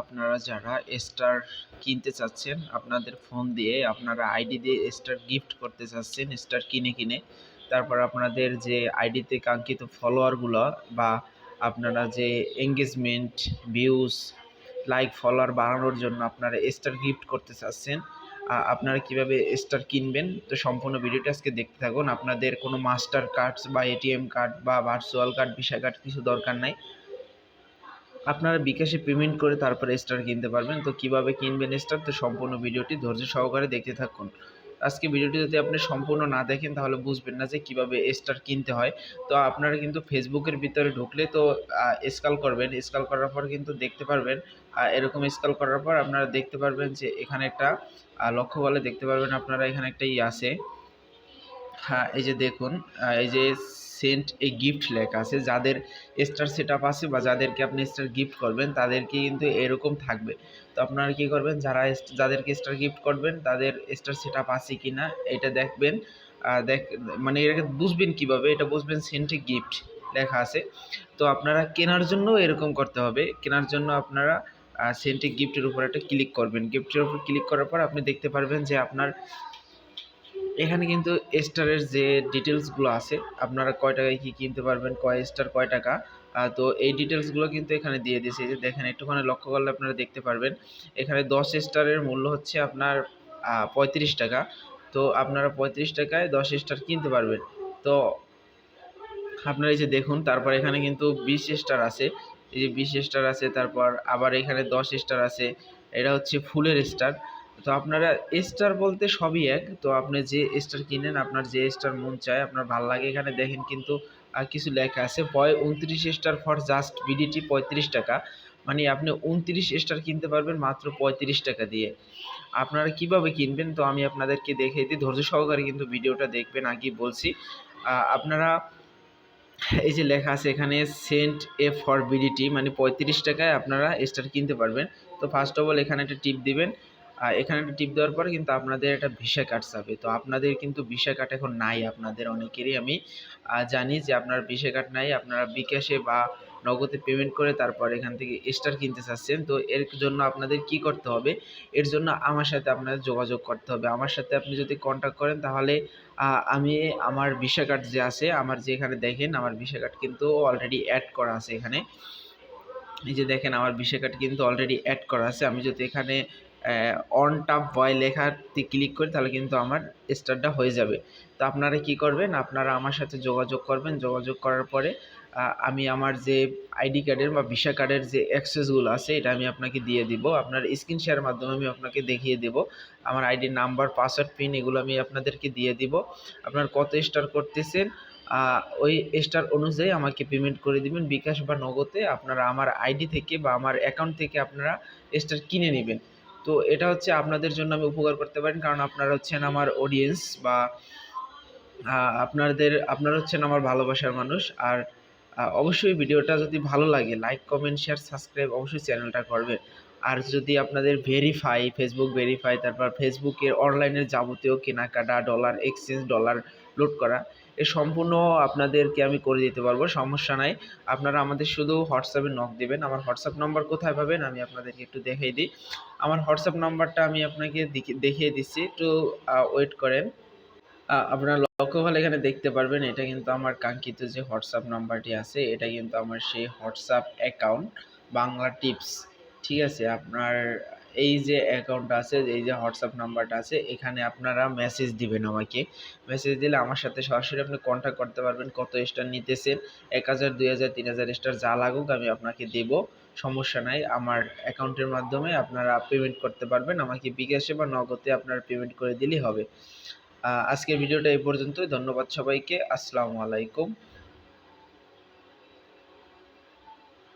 আপনারা যারা স্টার কিনতে চাচ্ছেন, আপনাদের ফোন দিয়ে আপনারা আইডি দিয়ে স্টার গিফট করতে চাচ্ছেন স্টার কিনে কিনে, তারপর আপনাদের যে আইডিতে কাঙ্ক্ষিত ফলোয়ারগুলো বা আপনারা যে এঙ্গেজমেন্ট ভিউজ লাইক ফলোয়ার বাড়ানোর জন্য আপনারা স্টার গিফট করতে চাচ্ছেন আপনারা কীভাবে স্টার কিনবেন, তো সম্পূর্ণ ভিডিওটা আজকে দেখতে থাকুন। আপনাদের কোনো মাস্টার কার্ডস বা এটিএম কার্ড বা ভার্চুয়াল কার্ড ভিসা কার্ড কিছু দরকার নাই। আপনারা বিকাশে পেমেন্ট করে তারপরে স্টার কিনতে পারবেন। তো কীভাবে কিনবেন স্টার? তো সম্পূর্ণ ভিডিওটি ধৈর্য সহকারে দেখতে থাকুন। আজকে ভিডিওটি যদি আপনি সম্পূর্ণ না দেখেন, তাহলে বুঝবেন না যে কীভাবে স্টার কিনতে হয়। তো আপনারা কিন্তু ফেসবুকের ভিতরে ঢুকলে তো স্কাল করবেন। স্কাল করার পর কিন্তু দেখতে পারবেন। এরকম স্কাল করার পর আপনারা দেখতে পারবেন যে এখানে একটা লক্ষ্য বলে দেখতে পারবেন আপনারা এখানে একটা ই আছে। হ্যাঁ এই যে দেখুন এই যে সেন্ট এ গিফট লেখা আছে। যাদের স্টার সেট আছে বা যাদেরকে আপনি স্টার গিফট করবেন, তাদেরকে কিন্তু এরকম থাকবে। তো আপনারা কি করবেন, যারা যাদেরকে স্টার গিফট করবেন, তাদের স্টার সেট আছে কি না এটা দেখবেন। দেখ মানে এটাকে বুঝবেন কীভাবে, এটা বুঝবেন সেন্টে গিফট লেখা আছে। তো আপনারা কেনার জন্য এরকম করতে হবে। কেনার জন্য আপনারা সেন্টে গিফটের উপর একটা ক্লিক করবেন। গিফটের উপর ক্লিক করার পর আপনি দেখতে পারবেন যে আপনার এখানে কিন্তু স্টারের যে ডিটেলসগুলো আছে, আপনারা কয় টাকায় কী কিনতে পারবেন, কয় স্টার কয় টাকা তো এই ডিটেলসগুলো কিন্তু এখানে দিয়ে দিয়েছে। যে দেখেন, একটুখানি লক্ষ্য করলে আপনারা দেখতে পারবেন, এখানে দশ স্টারের মূল্য হচ্ছে আপনার পঁয়ত্রিশ টাকা। তো আপনারা পঁয়ত্রিশ টাকায় দশ স্টার কিনতে পারবেন। তো আপনারা এই যে দেখুন, তারপর এখানে কিন্তু বিশ স্টার আছে। এই যে বিশ স্টার আছে, তারপর আবার এখানে দশ স্টার আছে। এটা হচ্ছে ফুলের স্টার তো আপনারা স্টার বলতে সবই এক। তো আপনি যে স্টার কিনেন, আপনার যে স্টার মন চায়, আপনার ভালো লাগে এখানে দেখেন কিন্তু কিছু লেখা আছে। পয় উনত্রিশ স্টার ফর জাস্ট বিডিটি পঁয়ত্রিশ টাকা। মানে আপনি উনত্রিশ স্টার কিনতে পারবেন মাত্র পঁয়ত্রিশ টাকা দিয়ে। আপনারা কীভাবে কিনবেন? তো আমি আপনাদেরকে দেখে দিই। ধৈর্য সহকারে কিন্তু ভিডিওটা দেখবেন, আগেই বলছি। আপনারা এই যে লেখা আছে এখানে সেন্ট এ ফর বিডিটি মানে পঁয়ত্রিশ টাকায় আপনারা স্টার কিনতে পারবেন। তো ফার্স্ট অফ অল এখানে একটা টিপ দিবেন। এখানে টিপ দেওয়ার পর কিন্তু আপনাদের একটা ভিসা কার্ড যাবে তো আপনাদের কিন্তু ভিসা কার্ড এখন নাই, আপনাদের অনেকেরই আমি জানি যে আপনার ভিসা কার্ড নাই, আপনারা বিকাশে বা নগদে পেমেন্ট করে তারপর এখান থেকে স্টার কিনতে চাচ্ছেন। তো এর জন্য আপনাদের কি করতে হবে? এর জন্য আমার সাথে আপনাদের যোগাযোগ করতে হবে। আমার সাথে আপনি যদি কন্ট্যাক্ট করেন তাহলে আমি আমার ভিসা কার্ড যে আছে, আমার যে এখানে দেখেন, আমার ভিসা কার্ড কিন্তু অলরেডি অ্যাড করা আছে এখানে। এই যে দেখেন, আমার ভিসা কার্ড কিন্তু অলরেডি অ্যাড করা আছে। আমি যদি এখানে অন টাপ বয় লেখাতে ক্লিক করি, তাহলে কিন্তু আমার স্টারটা হয়ে যাবে। তো আপনারা কি করবেন? আপনারা আমার সাথে যোগাযোগ করবেন। যোগাযোগ করার পরে আমি আমার যে আইডি কার্ডের বা ভিসা কার্ডের যে অ্যাক্সেসগুলো আছে, এটা আমি আপনাকে দিয়ে দিব। আপনার স্ক্রিন শেয়ার মাধ্যমে আমি আপনাকে দেখিয়ে দেব। আমার আইডি নাম্বার পাসওয়ার্ড পিন এগুলো আমি আপনাদেরকে দিয়ে দিব। আপনার কত স্টার করতেছেন ওই স্টার অনুযায়ী আমাকে পেমেন্ট করে দিবেন। বিকাশ বা নগদে আপনারা আমার আইডি থেকে বা আমার অ্যাকাউন্ট থেকে আপনারা স্টার কিনে নেবেন। তো এটা হচ্ছে আপনাদের জন্য আমি উপকার করতে পারেন। কারণ আপনারা হচ্ছেন আমার অডিয়েন্স বা আপনাদের, আপনারা হচ্ছেন আমার ভালোবাসার মানুষ। আর অবশ্যই ভিডিওটা যদি ভালো লাগে লাইক কমেন্ট শেয়ার সাবস্ক্রাইব অবশ্যই চ্যানেলটা করবেন। আর যদি আপনাদের ভেরিফাই ফেসবুক ভেরিফাই তারপর ফেসবুকের অনলাইনের যাবতীয় কেনাকাটা ডলার এক্সচেঞ্জ ডলার লোড করা। এ সম্পূর্ণ আপনাদেরকে আমি করে দিতে পারব, সমস্যা নাই। আপনারা আমাদের শুধু হোয়াটসঅ্যাপে নক দেবেন। আমার হোয়াটসঅ্যাপ নাম্বার কোথায় পাবেন আমি আপনাদেরকে একটু দেখিয়ে দিই। আমার হোয়াটসঅ্যাপ নাম্বারটা আমি আপনাকে দেখিয়ে দিচ্ছি। একটু ওয়েট করেন। আপনারা লক্ষ্য হলে এখানে দেখতে পারবেন, এটা কিন্তু আমার কাঙ্ক্ষিত যে হোয়াটসঅ্যাপ নাম্বারটি আছে, এটা কিন্তু আমার সেই হোয়াটসঅ্যাপ অ্যাকাউন্ট বাংলা টিপস ঠিক আছে? আপনার এই যে অ্যাকাউন্টটা আছে, এই যে হোয়াটসঅ্যাপ নাম্বারটা আছে, এখানে আপনারা মেসেজ দিবেন আমাকে। মেসেজ দিলে আমার সাথে সরাসরি আপনি কন্ট্যাক্ট করতে পারবেন, কত স্টার নিতেছেন, এক হাজার, দুই হাজার, তিন হাজার স্টার যা লাগুক আমি আপনাকে দেব, সমস্যা নাই। আমার অ্যাকাউন্টের মাধ্যমে আপনারা পেমেন্ট করতে পারবেন, আমাকে বিকাশে বা নগদে আপনারা পেমেন্ট করে দিলেই হবে। আজকের ভিডিওটা এই পর্যন্তই, ধন্যবাদ সবাইকে, আসসালামু আলাইকুম।